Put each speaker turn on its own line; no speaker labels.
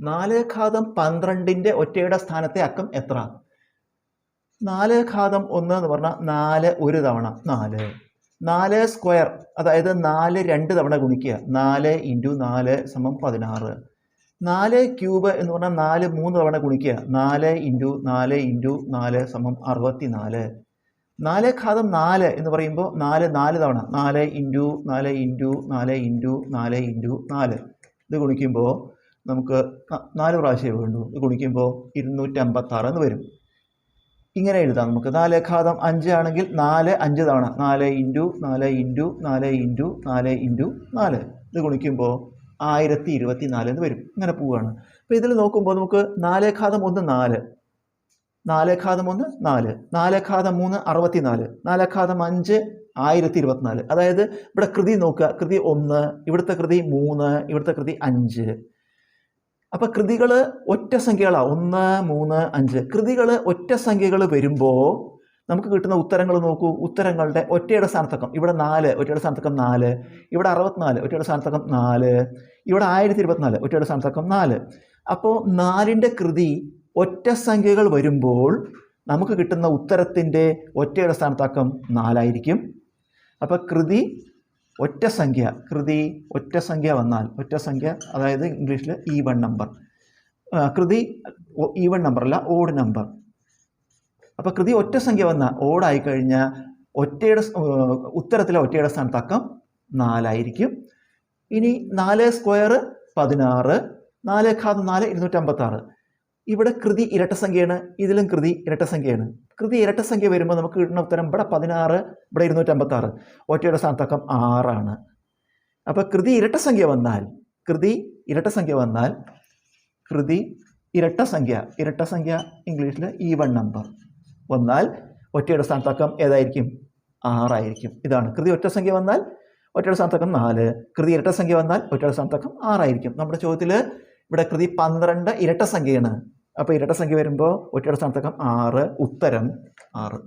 നാല് ഘാതം പന്ത്രണ്ടിന്റെ ഒറ്റയുടെ സ്ഥാനത്തെ അക്കം എത്ര? നാല് ഘാതം ഒന്ന് എന്ന് പറഞ്ഞാൽ നാല് ഒരു തവണ. നാല്. നാല് സ്ക്വയർ അതായത് നാല് രണ്ട് തവണ ഗുണിക്കുക. നാല് ഇന്റു നാല് സമം പതിനാറ്. നാല് ക്യൂബ് എന്ന് പറഞ്ഞാൽ നാല് മൂന്ന് തവണ ഗുണിക്കുക. നാല് ഇന്റു നാല് ഇന്റു നാല് സമം അറുപത്തി നാല് നാല് ഘാതം നാല് എന്ന് പറയുമ്പോൾ നാല് നാല് തവണ. നാല് ഇന്റു നാല് ഇന്റു നാല് ഇന്റു നാല് ഇന്റു നാല്. ഇത് ഗുണിക്കുമ്പോൾ നമുക്ക് നാല് പ്രാവശ്യമേ വേണ്ടൂ ഗുണിക്കുമ്പോൾ ഇരുന്നൂറ്റമ്പത്താറ് എന്ന് വരും. ഇങ്ങനെ എഴുതാം നമുക്ക്. നാല് ഘാതം അഞ്ച് ആണെങ്കിൽ നാല് അഞ്ച് തവണ. നാല് ഇന്റു നാല് ഇന്റു നാല് ഇന്റു നാല് ഇന്റു നാല്. ഇത് ഗുണിക്കുമ്പോൾ ആയിരത്തി ഇരുപത്തി നാല് എന്ന് വരും. ഇങ്ങനെ പോവുകയാണ്. അപ്പോൾ ഇതിൽ നോക്കുമ്പോൾ നമുക്ക് നാല് ഘാതം ഒന്ന് നാല്. നാല് ഘാതം ഒന്ന് നാല്. നാല് ഘാതം മൂന്ന് അറുപത്തി നാല് ഘാതം അഞ്ച് ആയിരത്തി ഇരുപത്തിനാല് അതായത് ഇവിടെ കൃതി നോക്കുക. കൃതി ഒന്ന് ഇവിടുത്തെ കൃതി മൂന്ന് ഇവിടുത്തെ കൃതി അഞ്ച്. അപ്പൊ കൃതികൾ ഒറ്റ സംഖ്യകളാണ് ഒന്ന് മൂന്ന് അഞ്ച്. കൃതികൾ ഒറ്റ സംഖ്യകൾ വരുമ്പോൾ നമുക്ക് കിട്ടുന്ന ഉത്തരങ്ങൾ നോക്കൂ. ഉത്തരങ്ങളുടെ ഒറ്റയുടെ സ്ഥാനത്തക്കം ഇവിടെ നാല് ഒറ്റയുടെ സ്ഥാനത്തക്കം നാല്. ഇവിടെ അറുപത്തിനാല് ഒറ്റയുടെ സ്ഥാനത്തക്കം നാല്. ഇവിടെ ആയിരത്തി ഇരുപത്തിനാല് ഒറ്റയുടെ സ്ഥാനത്തക്കം നാല്. അപ്പോൾ നാലിന്റെ കൃതി ഒറ്റ സംഖ്യകൾ വരുമ്പോൾ നമുക്ക് കിട്ടുന്ന ഉത്തരത്തിന്റെ ഒറ്റയുടെ സ്ഥാനത്തക്കം നാലായിരിക്കും. അപ്പോൾ കൃതി ഒറ്റ സംഖ്യ കൃതി ഒറ്റ സംഖ്യ വന്നാൽ ഒറ്റ സംഖ്യ അതായത് ഇംഗ്ലീഷിൽ even number Kriti even number അല്ല ഓഡ് നമ്പർ അപ്പോൾ കൃതി ഒറ്റ സംഖ്യ വന്നാൽ ഓടായി കഴിഞ്ഞാൽ ഒറ്റയുടെ ഉത്തരത്തിലെ ഒറ്റയുടെ സ്ഥാനത്തക്കം നാലായിരിക്കും. ഇനി നാല് സ്ക്വയർ പതിനാറ് നാല് ഘാതം നാല് ഇരുന്നൂറ്റമ്പത്താറ്. ഇവിടെ കൃതി ഇരട്ട സംഖ്യയാണ് ഇതിലും കൃതി ഇരട്ട സംഖ്യയാണ്. കൃതി ഇരട്ട സംഖ്യ വരുമ്പോൾ നമുക്ക് കിട്ടുന്ന ഉത്തരം ഇവിടെ പതിനാറ് ഇവിടെ ഇരുന്നൂറ്റമ്പത്താറ്. ഒറ്റയുടെ സ്ഥാനത്തക്കം ആറാണ്. അപ്പോൾ കൃതി ഇരട്ട സംഖ്യ വന്നാൽ കൃതി ഇരട്ട സംഖ്യ വന്നാൽ കൃതി ഇരട്ട സംഖ്യ ഇരട്ട സംഖ്യ ഇംഗ്ലീഷിൽ ഈവൺ നമ്പർ വന്നാൽ ഒറ്റയുടെ സ്ഥാനത്തക്കം ഏതായിരിക്കും? ആറായിരിക്കും. ഇതാണ്. കൃതി ഒറ്റ സംഖ്യ വന്നാൽ ഒറ്റയുടെ സ്ഥാനത്തക്കം നാല്. കൃതി ഇരട്ട സംഖ്യ വന്നാൽ ഒറ്റയുടെ സ്ഥാനത്തക്കം ആറായിരിക്കും. നമ്മുടെ ചോദ്യത്തിൽ ഇവിടെ കൃതി പന്ത്രണ്ട് ഇരട്ട സംഖ്യയാണ്. അപ്പോൾ ഇരട്ട സംഖ്യ വരുമ്പോൾ ഒറ്റയുടെ സ്ഥാനത്തേക്കം ആറ് ഉത്തരം ആറ്.